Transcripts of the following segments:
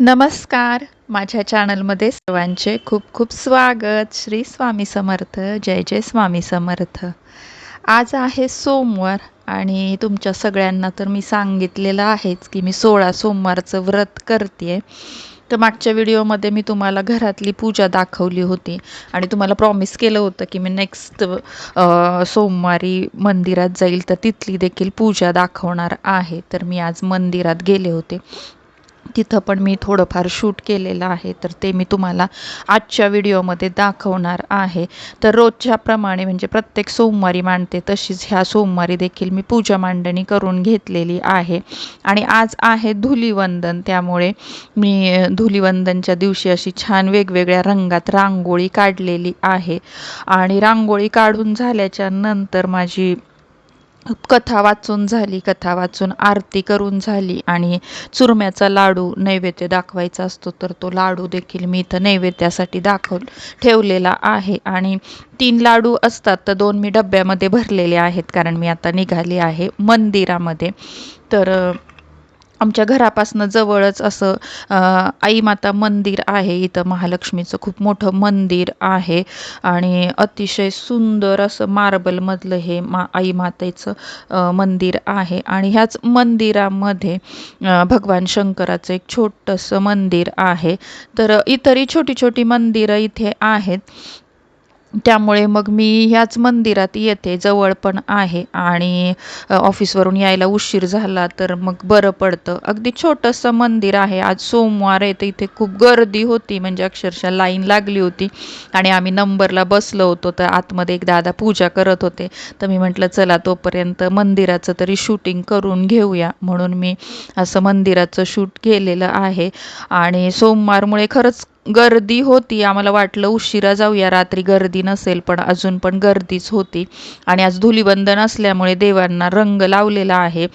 नमस्कार. माझ्या चॅनलमध्ये सर्वांचे खूप खूप स्वागत. श्री स्वामी समर्थ. जय जय स्वामी समर्थ. आज आहे सोमवार आणि तुमच्या सगळ्यांना तर मी सांगितलेलं आहेच की मी सोळा सोमवारचं व्रत करते तर मागच्या व्हिडिओमध्ये मी तुम्हाला घरातली पूजा दाखवली होती आणि तुम्हाला प्रॉमिस केलं होतं की मी नेक्स्ट सोमवारी मंदिरात जाईल. तर तिथली देखील पूजा दाखवणार आहे. तर मी आज मंदिरात गेले होते. तिथं पण मी थोडंफार शूट केलेलं आहे तर ते मी तुम्हाला आजच्या व्हिडिओमध्ये दाखवणार आहे. तर रोजच्याप्रमाणे म्हणजे प्रत्येक सोमवारी मांडते तशीच ह्या सोमवारी देखील मी पूजा मांडणी करून घेतलेली आहे. आणि आज आहे धुलीवंदन त्यामुळे मी धुलीवंदनच्या दिवशी अशी छान वेगवेगळ्या रंगात रांगोळी काढलेली आहे. आणि रांगोळी काढून झाल्याच्यानंतर माझी कथा वाचून झाली कथा वाचून आरती करून झाली आणि चुरम्याचा लाडू नैवेद्य दाखवायचा असतो तर तो लाडू देखील मी इथं नैवेद्यासाठी दाखव ठेवलेला आहे. आणि तीन लाडू असतात तर दोन मी डब्यामध्ये भरलेले आहेत कारण मी आता निघाली आहे मंदिरामध्ये. तर आमच्या घरापासनं जवळच असं आई माता मंदिर आहे. इथं महालक्ष्मीचं खूप मोठं मंदिर आहे. आणि अतिशय सुंदर असं मार्बलमधलं हे मा आई मातेचं मंदिर आहे. आणि ह्याच मंदिरामध्ये भगवान शंकराचं एक छोटंसं मंदिर आहे. तर इतरही छोटी छोटी मंदिरं इथे आहेत. त्यामुळे मग मी ह्याच मंदिरात येते जवळ पण आहे आणि ऑफिसवरून यायला उशीर झाला तर मग बरं पडतं. अगदी छोटंसं मंदिर आहे. आज सोमवार आहे तर इथे खूप गर्दी होती म्हणजे अक्षरशः लाईन लागली होती आणि आम्ही नंबरला बसलो होतो तर आतमध्ये एक दादा पूजा करत होते. तर मी म्हटलं चला तोपर्यंत मंदिराचं तरी शूटिंग करून घेऊया. म्हणून मी असं मंदिराचं शूट केलेलं आहे. आणि सोमवारमुळे खरंच गर्दी होती आम्हाला वाटलं उशिरा जाऊया रात्री गर्दी नसेल पण अजून पण गर्दीच होती. आणि आज धुलीबंधन असल्यामुळे देवांना रंग लावलेला आहे.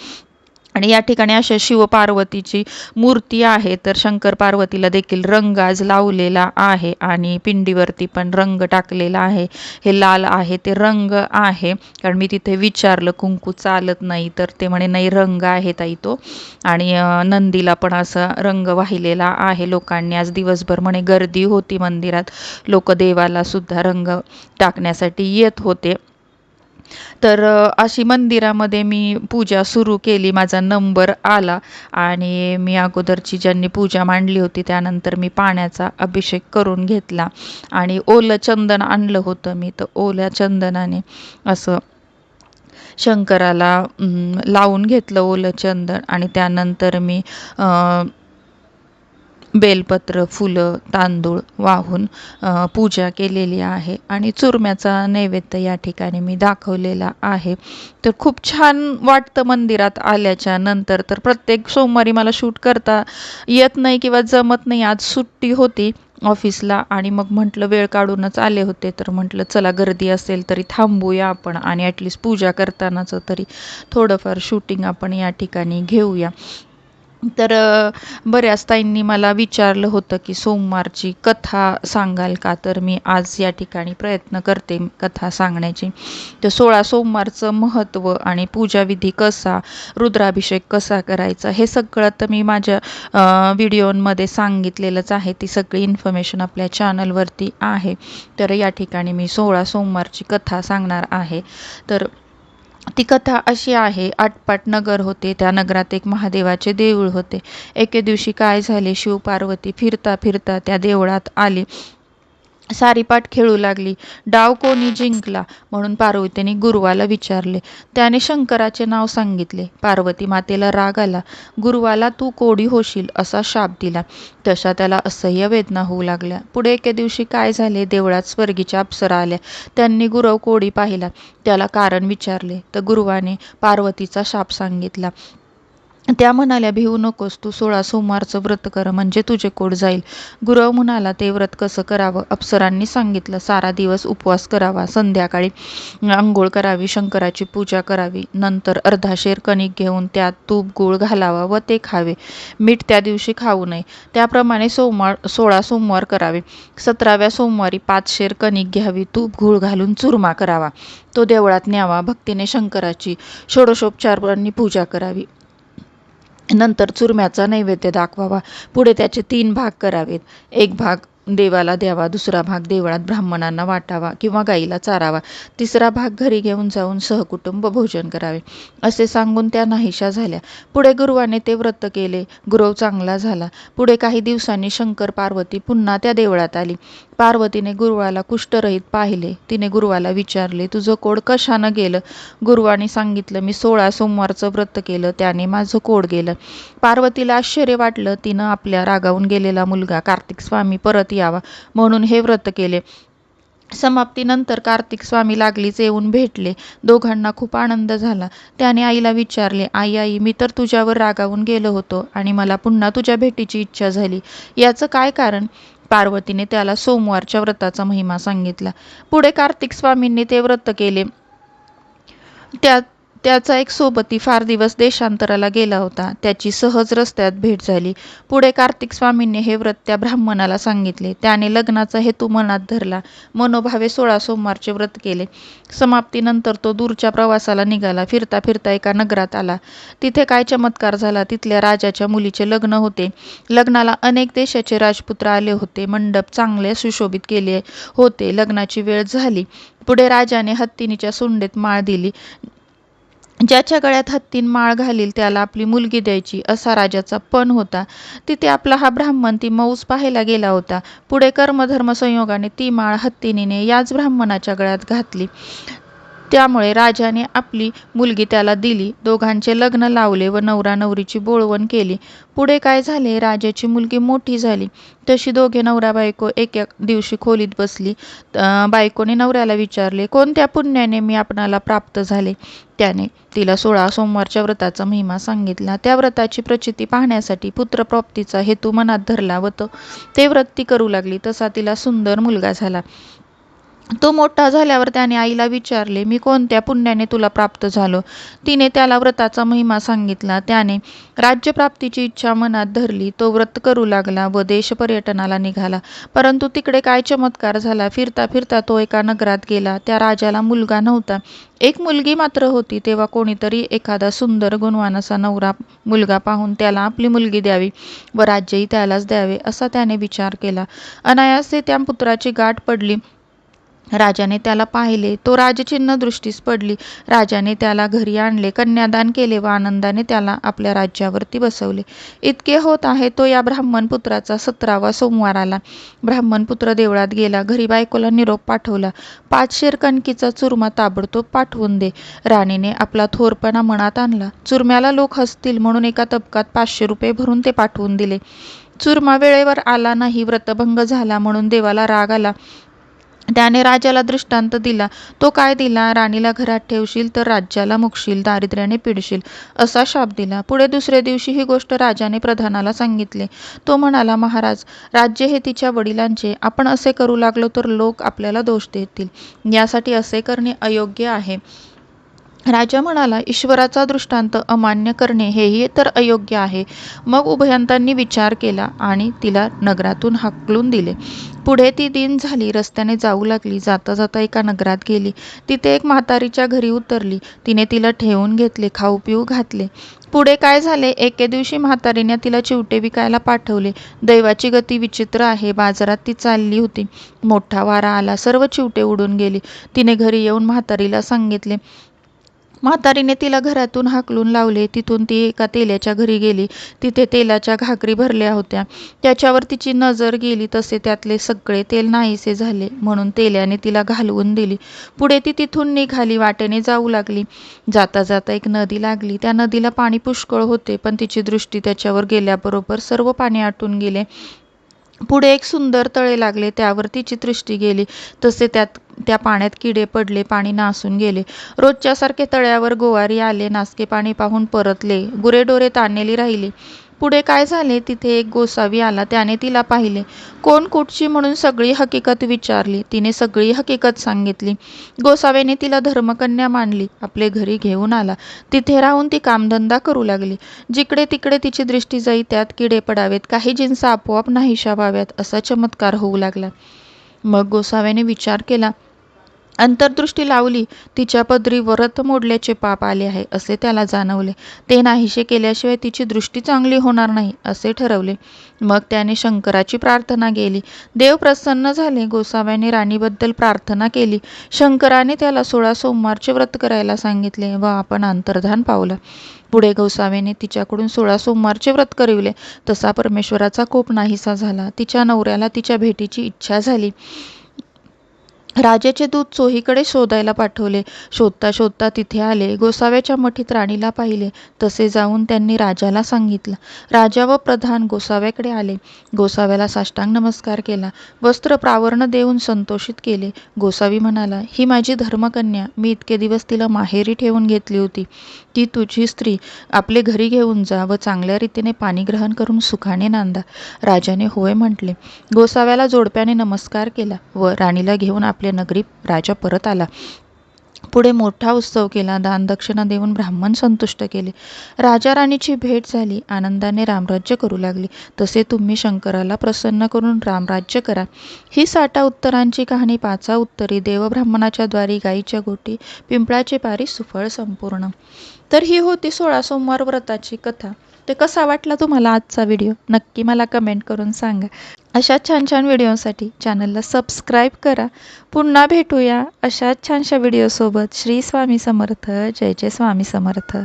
आणि या ठिकाणी अशा शिवपार्वतीची मूर्ती आहे. तर शंकर पार्वतीला देखील रंग आज लावलेला आहे आणि पिंडीवरती पण रंग टाकलेला आहे. हे लाल आहे ते रंग आहे. कारण मी तिथे विचारलं कुंकू चालत नाही तर ते म्हणे नाही रंग आहे ताई तो. आणि नंदीला पण असं रंग वाहिलेला आहे. लोकांनी आज दिवसभर म्हणे गर्दी होती मंदिरात. लोक देवाला सुद्धा रंग टाकण्यासाठी येत होते. तर अशी मंदिरामध्ये मी पूजा सुरू केली. माझा नंबर आला आणि मी अगोदरची ज्यांनी पूजा मांडली होती त्यानंतर मी पाण्याचा अभिषेक करून घेतला आणि ओलं चंदन आणलं होतं मी. तर ओल्या चंदनाने असं शंकराला लावून घेतलं ओलं चंदन आणि त्यानंतर मी बेलपत्र फुलं तांदूळ वाहून पूजा केलेली आहे आणि चुरम्याचा नैवेद्य या ठिकाणी मी दाखवलेला आहे. तर खूप छान वाटतं मंदिरात आल्याच्यानंतर. तर प्रत्येक सोमवारी मला शूट करता येत नाही किंवा जमत नाही. आज सुट्टी होती ऑफिसला आणि मग म्हटलं वेळ काढूनच आले होते. तर म्हटलं चला गर्दी असेल तरी थांबूया आपण आणि ॲटलिस्ट पूजा करतानाचं तरी थोडंफार शूटिंग आपण या ठिकाणी घेऊया. तर बऱ्याच ताईंनी मला विचारलं होतं की सोमवारची कथा सांगाल का? तर मी आज या ठिकाणी प्रयत्न करते कथा सांगण्याची. तर सोळा सोमवारचं महत्त्व आणि पूजाविधी कसा रुद्राभिषेक कसा करायचा हे सगळं तर मी माझ्या व्हिडिओमध्ये सांगितलेलंच आहे. ती सगळी इन्फॉर्मेशन आपल्या चॅनलवरती आहे. तर या ठिकाणी मी सोळा सोमवारची कथा सांगणार आहे. तर ती कथा अशी आहे आटपाट नगर होते त्या नगरात एक महादेवाचे देऊळ होते. एके दिवशी काय झाले शिव पार्वती फिरता फिरता त्या देवळात आली. सारीपाट खेळू लागली. डाव कोणी जिंकला? म्हणून पार्वतीने गुरुवाला विचारले. त्याने शंकराचे नाव सांगितले. पार्वती मातेला राग आला. गुरुवाला तू कोडी होशील असा शाप दिला. तशा त्याला असह्य वेदना होऊ लागल्या. पुढे एके दिवशी काय झाले? देवळात स्वर्गीच्या अप्सरा आल्या. त्यांनी गुरव कोडी पाहिला. त्याला कारण विचारले. तर गुरुवाने पार्वतीचा शाप सांगितला. त्या म्हणाल्या भिवू नकोस तू सोळा सोमवारचं व्रत कर म्हणजे तुझे कोड जाईल. गुरव म्हणाला ते व्रत कसं करावं? अप्सरांनी सांगितलं सारा दिवस उपवास करावा संध्याकाळी आंघोळ करावी शंकराची पूजा करावी नंतर अर्धा शेर कणिक घेऊन त्यात तूप गूळ घालावा व ते खावे. मीठ त्या दिवशी खाऊ नये. त्याप्रमाणे सोमवार सोळा सोमवार करावे. सतराव्या सोमवारी पाच शेर कणिक घ्यावी तूप गूळ घालून चुरमा करावा. तो देवळात न्यावा भक्तीने शंकराची षोडशोपचारांनी पूजा करावी. नंतर चुरम्याचा नैवेद्य दाखवावा. पुढे त्याचे तीन भाग करावेत. एक भाग देवाला द्यावा दुसरा भाग देवळात ब्राह्मणांना वाटावा किंवा गाईला चारावा तिसरा भाग घरी घेऊन जाऊन सहकुटुंब भोजन करावे असे सांगून त्या नाहीशा झाल्या. पुढे गुरुवाने ते व्रत केले. गुरव चांगला झाला. पुढे काही दिवसांनी शंकर पार्वती पुन्हा त्या देवळात आली. पार्वतीने गुरुवाला कुष्ठरहित पाहिले. तिने गुरुवाला विचारले तुझं कोड कशानं गेलं गुरुवाने सांगितलं मी सोळा सोमवारचं व्रत केलं त्याने माझं कोड गेलं पार्वतीला आश्चर्य वाटलं तिनं आपल्या रागावून गेलेला मुलगा कार्तिक स्वामी परत यावा. म्हणून हे व्रत केले. समाप्तीनंतर कार्तिक स्वामी लागलीच येऊन भेटले. दोघांना खूप आनंद झाला. त्याने आईला विचारले आई आई मी तर तुझ्यावर रागावून गेलो होतो आणि मला पुन्हा तुझ्या भेटीची इच्छा झाली. याचं काय कारण? पार्वतीने त्याला सोमवारच्या व्रताचा महिमा सांगितला. पुढे कार्तिक स्वामींनी ते व्रत केले. त्या त्याचा एक सोबती फार दिवस देशांतराला गेला होता. त्याची सहज रस्त्यात भेट झाली. पुढे कार्तिक स्वामींनी हे व्रत त्या ब्राह्मणाला सांगितले. त्याने लग्नाचा हेतू मनात धरला. मनोभावे सोळा सोमवारचे व्रत केले. समाप्तीनंतर तो दूरच्या प्रवासाला निघाला. फिरता फिरता एका नगरात आला. तिथे काय चमत्कार झाला? तिथल्या राजाच्या मुलीचे लग्न होते. लग्नाला अनेक देशाचे राजपुत्र आले होते. मंडप चांगले सुशोभित केले होते. लग्नाची वेळ झाली. पुढे राजाने हत्तीनीच्या सुंडेत माळ दिली. ज्याच्या गळ्यात हत्तीन माळ घालील त्याला आपली मुलगी द्यायची असा राजाचा पण होता. तिथे आपला हा ब्राह्मण ती मौस पाहायला गेला होता. पुढे कर्मधर्म संयोगाने ती माळ हत्तीनीने याच ब्राह्मणाच्या गळ्यात घातली. त्यामुळे राजाने आपली मुलगी त्याला दिली. दोघांचे लग्न लावले व नवरा नवरीची बोळवण केली. पुढे काय झाले? राजाची मुलगी मोठी झाली. तशी दोघे नवरा बायको एक एक दिवशी खोलीत बसली. बायकोने नवऱ्याला विचारले कोणत्या पुण्याने मी आपणाला प्राप्त झाले? त्याने तिला सोळा सोमवारच्या व्रताचा महिमा सांगितला. त्या व्रताची प्रचिती पाहण्यासाठी पुत्रप्राप्तीचा हेतू मनात धरला व तो ते व्रत ती करू लागली. तसा तिला सुंदर मुलगा झाला. तो मोठा झाल्यावर त्याने आईला विचारले मी कोणत्या पुण्याने तुला प्राप्त झालो? तिने त्याला व्रताचा महिमा सांगितला. त्याने राज्यप्राप्तीची इच्छा मनात धरली. तो व्रत करू लागला व देश पर्यटनाला निघाला. परंतु तिकडे काय चमत्कार झाला? फिरता फिरता तो एका नगरात गेला. त्या राजाला मुलगा नव्हता. एक मुलगी मात्र होती. तेव्हा कोणीतरी एखादा सुंदर गुणवान असा नवरा मुलगा पाहून त्याला आपली मुलगी द्यावी व राज्यही त्यालाच द्यावे असा त्याने विचार केला. अनायासे त्या पुत्राची गाठ पडली. राजाने त्याला पाहिले. तो राजचिन्ह दृष्टीस पडली. राजाने त्याला घरी आणले. कन्यादान केले व आनंदाने त्याला आपल्या राज्यावरती बसवले. इतके होत आहे तो या ब्राह्मण पुत्राचा सतरावा सोमवार आला. ब्राह्मण पुत्र देवळात गेला. घरी बायकोला निरोप पाठवला. पाच शेर कणकीचा चुरमा ताबडतोब पाठवून दे. राणीने आपला थोरपणा मनात आणला. चुरम्याला लोक हसतील म्हणून एका तबकात पाचशे रुपये भरून ते पाठवून दिले. चुरमा वेळेवर आला नाही. व्रतभंग झाला म्हणून देवाला राग आला. त्याने राजाला दृष्टांत दिला. तो काय दिला? राणीला घरात ठेवशील तर राज्याला मुकशील दारिद्र्याने पिडशील असा शाप दिला. पुढे दुसऱ्या दिवशी ही गोष्ट राजाने प्रधानाला सांगितली. तो म्हणाला महाराज राज्य हे तिच्या वडिलांचे. आपण असे करू लागलो तर लोक आपल्याला दोष देतील. यासाठी असे करणे अयोग्य आहे. राजा म्हणाला ईश्वराचा दृष्टांत अमान्य करणे हेही तर अयोग्य आहे. मग उभयंतांनी विचार केला आणि तिला नगरातून हाकलून दिले. पुढे ती दिन झाली रस्त्याने जाऊ लागली जाता जाता एका नगरात गेली. तिथे एक म्हातारीच्या घरी उतरली. तिने तिला ठेवून घेतले खाऊ पिऊ घातले. पुढे काय झाले? एके दिवशी म्हातारीने तिला चिवटे विकायला पाठवले. दैवाची गती विचित्र आहे बाजारात ती चालली होती. मोठा वारा आला सर्व चिवटे उडून गेली. तिने घरी येऊन म्हातारीला सांगितले म्हातारीने तिला घरातून हाकलून लावले. तिथून ती एका तेल्याच्या घरी गेली. तिथे तेलाच्या घाकरी भरल्या होत्या. त्याच्यावर तिची नजर गेली तसे त्यातले सगळे तेल नाहीसे झाले म्हणून तेल्याने तिला घालवून दिली. पुढे ती तिथून निघाली वाटेने जाऊ लागली. जाता जाता एक नदी लागली. त्या नदीला पाणी पुष्कळ होते पण तिची दृष्टी त्याच्यावर गेल्याबरोबर सर्व पाणी आटून गेले. पुढे एक सुंदर तळे लागले त्यावर तिची दृष्टी गेली. तसे त्यात त्या पाण्यात किडे पडले पाणी नासून गेले. रोजच्यासारखे तळ्यावर गोवारी आले नासके पाणी पाहून परतले. गुरेढोरे ताणलेली राहिली. पुढे काय झाले? तिथे एक गोसावी आला. त्याने तिला पाहिले. कोण कुठची म्हणून सगळी हकीकत विचारली? तिने सगळी हकीकत सांगितली. गोसाव्याने तिला धर्मकन्या मानली आपले घरी घेऊन आला. तिथे राहून ती कामधंदा करू लागली. जिकडे तिकडे तिची दृष्टी जाई त्यात किडे पडावेत. काही जिन्स आपोआप नाहीशा व्हाव्यात असा चमत्कार होऊ लागला. मग गोसाव्याने विचार केला अंतर्दृष्टी लावली तिच्या पदरी व्रत मोडल्याचे पाप आले आहे असे त्याला जाणवले. ते नाहीसे केल्याशिवाय तिची दृष्टी चांगली होणार नाही असे ठरवले. मग त्याने शंकराची प्रार्थना केली. देव प्रसन्न झाले गोसाव्याने राणीबद्दल प्रार्थना केली. शंकराने त्याला सोळा सोमवारचे व्रत करायला सांगितले व आपण अंतर्धान पावलं. पुढे गोसाव्याने तिच्याकडून सोळा सोमवारचे व्रत करविले. तसा परमेश्वराचा कोप नाहीसा झाला. तिच्या नवऱ्याला तिच्या भेटीची इच्छा झाली. राजाचे दूत चोहीकडे शोधायला पाठवले. शोधता शोधता तिथे आले. गोसाव्याच्या मठीत राणीला पाहिले. तसे जाऊन त्यांनी राजाला सांगितलं. राजा व प्रधान गोसाव्याकडे आले. गोसाव्याला साष्टांग नमस्कार केला. वस्त्र प्रावरण देऊन संतोषित केले. गोसावी म्हणाला ही माझी धर्मकन्या. मी इतके दिवस तिला माहेरी ठेवून घेतली होती. ती तुझी स्त्री. आपले घरी घेऊन जा व चांगल्या रीतीने पाणी ग्रहण करून सुखाने नांदा. राजाने होय म्हटले. गोसाव्याला जोडप्याने नमस्कार केला व राणीला घेऊन आपल्या आपल्या नगरी राजा परत आला. पुढे मोठा उत्सव केला. दानदक्षिणा देऊन ब्राह्मण संतुष्ट केले. राजा राणीची भेट झाली. आनंदाने रामराज्य करू लागली. तसे तुम्ही शंकराला प्रसन्न करून रामराज्य करा. ही साठा उत्तरांची कहाणी पाचा उत्तरी देवब्राह्मणाच्या द्वारी गाईच्या गोटी पिंपळाचे पारी सुफळ संपूर्ण. तर ही होती सोळा सोमवार व्रताची कथा. ते कसा वाटला तुम्हाला आजचा व्हिडिओ नक्की मला कमेंट करून सांगा. अशा छान छान व्हिडिओसाठी चॅनलला सबस्क्राईब करा. पुन्हा भेटूया अशाच छानशा व्हिडिओसोबत श्री स्वामी समर्थ. जय जय स्वामी समर्थ.